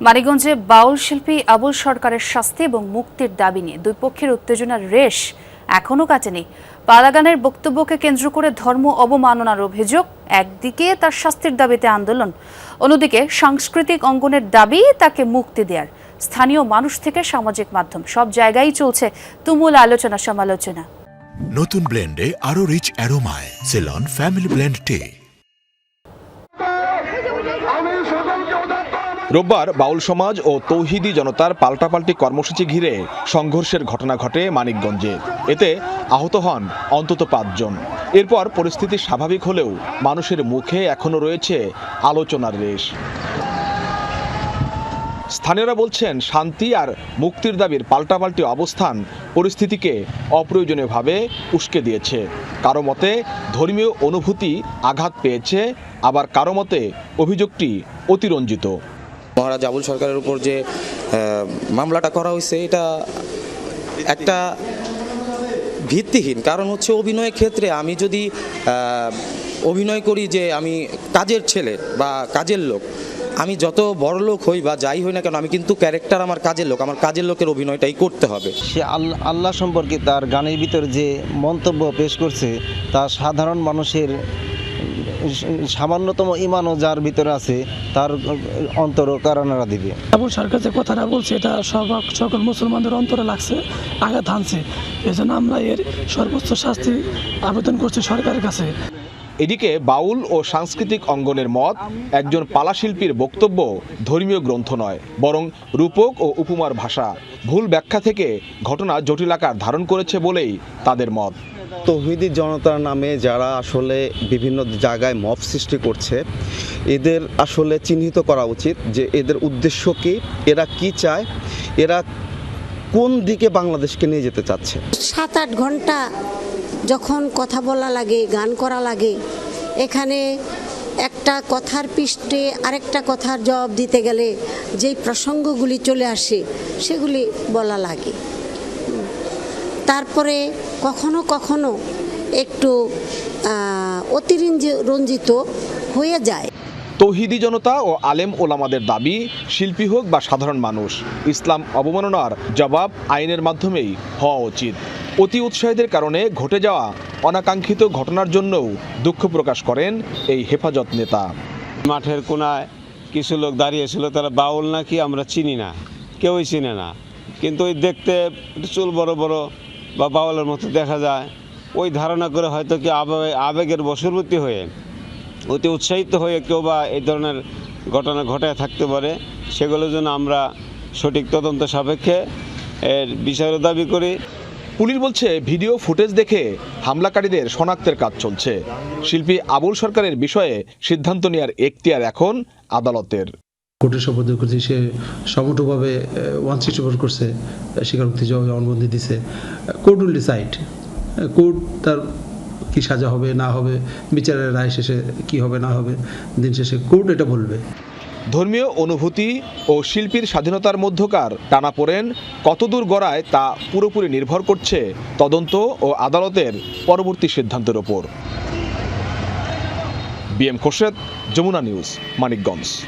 মানিকগঞ্জে বাউল শিল্পী আবুল সরকারের শাস্তি এবং মুক্তির দাবি নিয়ে দুই পক্ষের উত্তেজনার রেশ এখনও কাটেনি। পালাগানের বক্তব্যকে কেন্দ্র করে ধর্ম অবমাননার অভিযোগ, একদিকে তার শাস্তির দাবিতে আন্দোলন, অন্যদিকে সাংস্কৃতিক অঙ্গনের দাবি তাকে মুক্তি দেওয়ার স্থানীয় মানুষ থেকে সামাজিক মাধ্যম, সব জায়গায় চলছে তুমুল আলোচনা সমালোচনা নতুন ব্লেন্ডে আরও রিচ অ্যারোমায়, সেলন, ফ্যামিলি ব্লেন্ড টে। রোববার বাউল সমাজ ও তৌহিদি জনতার পাল্টাপাল্টি কর্মসূচি ঘিরে সংঘর্ষের ঘটনা ঘটে মানিকগঞ্জে। এতে আহত হন অন্তত পাঁচজন। এরপর পরিস্থিতি স্বাভাবিক হলেও মানুষের মুখে এখনও রয়েছে আলোচনার রেশ। স্থানীয়রা বলছেন, শান্তি আর মুক্তির দাবির পাল্টাপাল্টি অবস্থান পরিস্থিতিকে অপ্রয়োজনীয়ভাবে উস্কে দিয়েছে। কারও মতে ধর্মীয় অনুভূতি আঘাত পেয়েছে, আবার কারও মতে অভিযোগটি অতিরঞ্জিত। মহারাজ আবুল সরকারের উপর যে মামলাটা করা হয়েছে, এটা একটা ভিত্তিহীন। কারণ হচ্ছে অভিনয়ের ক্ষেত্রে আমি যদি অভিনয় করি যে আমি কাজের ছেলে বা কাজের লোক, আমি যত বড় লোক হই বা যাই হই না কেন, আমি কিন্তু ক্যারেক্টার আমার কাজের লোক, আমার কাজের লোকের অভিনয়টাই করতে হবে। সে আল্লাহ আল্লাহ সম্পর্কে তার গানের ভিতরে যে মন্তব্য পেশ করছে, তা সাধারণ মানুষের সামান্যতম ইমানও যার ভিতরে আছে, তার অন্তর কারণারা দিবে। আবুল সরকার যে কথাটা বলছে, এটা সব সকল মুসলমানদের অন্তরে লাগছে, আঘাত হানছে। এই জন্য আমরা এর সর্বোচ্চ শাস্তি আবেদন করছি সরকারের কাছে। এদিকে বাউল ও সাংস্কৃতিক অঙ্গনের মত একজন পালাশিল্পীর বক্তব্য ধর্মীয় গ্রন্থ নয়, বরং রূপক ও উপমার ভাষা। ভুল ব্যাখ্যা থেকে ঘটনা জটিল আকার ধারণ করেছে বলেই তাদের মত। তৌহিদি জনতার নামে যারা আসলে বিভিন্ন জায়গায় মব সৃষ্টি করছে, এদের আসলে চিহ্নিত করা উচিত যে এদের উদ্দেশ্য কী, এরা কি চায়, এরা কোন দিকে বাংলাদেশকে নিয়ে যেতে চাচ্ছে? সাত আট ঘণ্টা যখন কথা বলা লাগে গান করা লাগে এখানে একটা কথার পৃষ্ঠে আরেকটা কথার জবাব দিতে গেলে যেই প্রসঙ্গগুলি চলে আসে সেগুলি বলা লাগে। তারপরে কখনো কখনো একটু আহ, অতিরঞ্জি- রঞ্জিত হয়ে যায়। তৌহিদি জনতা ও আলেম ওলামাদের দাবি, শিল্পী হোক বা সাধারণ মানুষ, ইসলাম অবমাননার জবাব আইনের মাধ্যমেই হওয়া উচিত। অতি উৎসাহীদের কারণে ঘটে যাওয়া অনাকাঙ্ক্ষিত ঘটনার জন্যও দুঃখ প্রকাশ করেন এই হেফাজত নেতা। মাঠের কোনায় কিছু লোক দাঁড়িয়েছিল তারা বাউল নাকি আমরা চিনি না, কেউই চিনে না। কিন্তু ওই দেখতে চুল বড় বড় বা বাউলের মতো দেখা যায়। ওই ধারণা করে হয়তো কি আবে আবেগের বশবর্তী হয়ে অতি উৎসাহিত হয়ে কেউ বা এই ধরনের ঘটনা ঘটায় থাকতে পারে। সেগুলোর জন্য আমরা সঠিক তদন্ত সাপেক্ষে এর বিচারও দাবি করি। পুলিশ বলছে ভিডিও ফুটেজ দেখে হামলাকারীদের শনাক্তের কাজ চলছে। শিল্পী আবুল সরকারের বিষয়ে সিদ্ধান্ত নেওয়ার এখতিয়ার এখন আদালতের। কোর্টে শপথ করছে সে সমটুভাবে ওয়ান সিক্সটি ফোর করছে স্বীকারোক্তি জবানবন্দি দিছে। কোর্ট উইল ডিসাইড কোর্ট তার কি সাজা হবে, না হবে, বিচারের রায় শেষে কি হবে, না হবে, দিন শেষে কোর্ট এটা বলবে। ধর্মীয় অনুভূতি ও শিল্পীর স্বাধীনতার মধ্যকার টানা টানাপোড়েন কতদূর গড়ায় তা পুরোপুরি নির্ভর করছে তদন্ত ও আদালতের পরবর্তী সিদ্ধান্তের ওপর। BM Khorshed, Jamuna news, Manikganj.